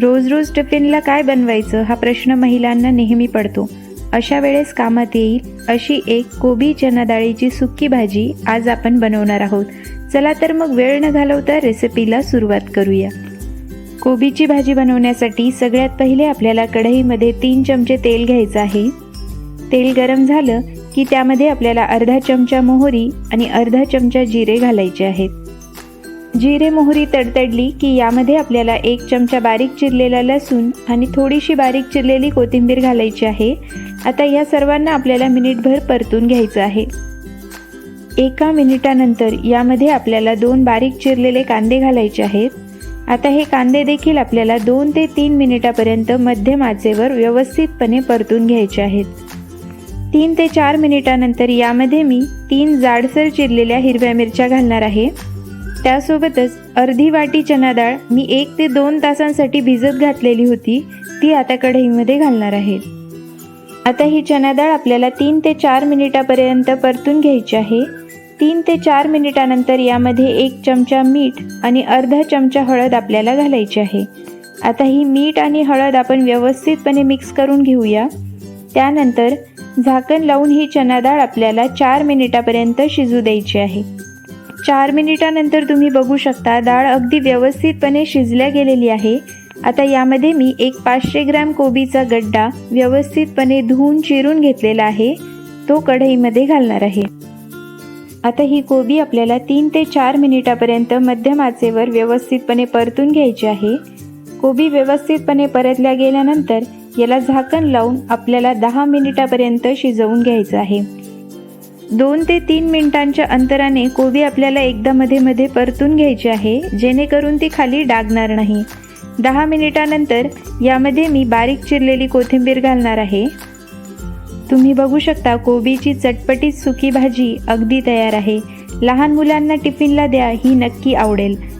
रोज रोज टिफिनला काय बनवायचं हा प्रश्न महिलांना नेहमी पडतो. अशा वेळेस कामात येईल अशी एक कोबी चना डाळीची सुक्की भाजी आज आपण बनवणार आहोत. चला तर मग वेळ न घालवता रेसिपीला सुरुवात करूया. कोबीची भाजी बनवण्यासाठी सगळ्यात पहिले आपल्याला कढईमध्ये तीन चमचे तेल घ्यायचं आहे. तेल गरम झालं की त्यामध्ये आपल्याला अर्धा चमचा मोहरी आणि अर्धा चमचा जिरे घालायचे आहेत. जिरे मोहरी तडतडली की यामध्ये आपल्याला एक चमचा बारीक चिरलेला लसूण आणि थोडीशी बारीक चिरलेली कोथिंबीर घालायची आहे. आता या सर्वांना आपल्याला मिनिटभर परतून घ्यायचं आहे. एका मिनिटानंतर यामध्ये आपल्याला दोन बारीक चिरलेले कांदे घालायचे आहेत. आता हे कांदे देखील आपल्याला दोन ते तीन मिनिटापर्यंत मध्यम आचेवर व्यवस्थितपणे परतून घ्यायचे आहेत. तीन ते चार मिनिटानंतर यामध्ये मी तीन जाडसर चिरलेल्या हिरव्या मिरच्या घालणार आहे. त्यासोबतच अर्धी वाटी चना डाळ मी एक ते दोन तासांसाठी भिजत घातलेली होती ती आता कढईमध्ये घालणार आहे. आता ही चना डाळ आपल्याला तीन ते चार मिनिटापर्यंत परतून घ्यायची आहे. तीन ते चार मिनिटानंतर यामध्ये एक चमचा मीठ आणि अर्धा चमचा हळद आपल्याला घालायची आहे. आता ही मीठ आणि हळद आपण व्यवस्थितपणे मिक्स करून घेऊया. त्यानंतर झाकण लावून ही चना डाळ आपल्याला चार मिनिटापर्यंत शिजू द्यायची आहे. चार मिनिटानंतर तुम्ही बघू शकता डाळ अगदी व्यवस्थितपणे शिजल्या गेलेली आहे. आता यामध्ये मी एक पाचशे ग्रॅम कोबीचा गड्डा व्यवस्थितपणे धुवून चिरून घेतलेला आहे. तो कढईमध्ये घालणार आहे. आता ही कोबी आपल्याला तीन ते चार मिनिटापर्यंत मध्यम आचेवर व्यवस्थितपणे परतून घ्यायची आहे. कोबी व्यवस्थितपणे परतल्या गेल्यानंतर याला झाकण लावून आपल्याला दहा मिनिटापर्यंत शिजवून घ्यायचं आहे. दोन ते तीन मिनिटांच्या अंतराने कोबी आपल्याला एकदा मध्ये मध्ये परतून घ्यायची आहे जेणेकरून ती खाली डागणार नाही. दहा मिनिटानंतर यामध्ये मी बारीक चिरलेली कोथिंबीर घालणार आहे. तुम्ही बघू शकता कोबीची चटपटीत सुकी भाजी अगदी तयार आहे. लहान मुलांना टिफिनला द्या ही नक्की आवडेल.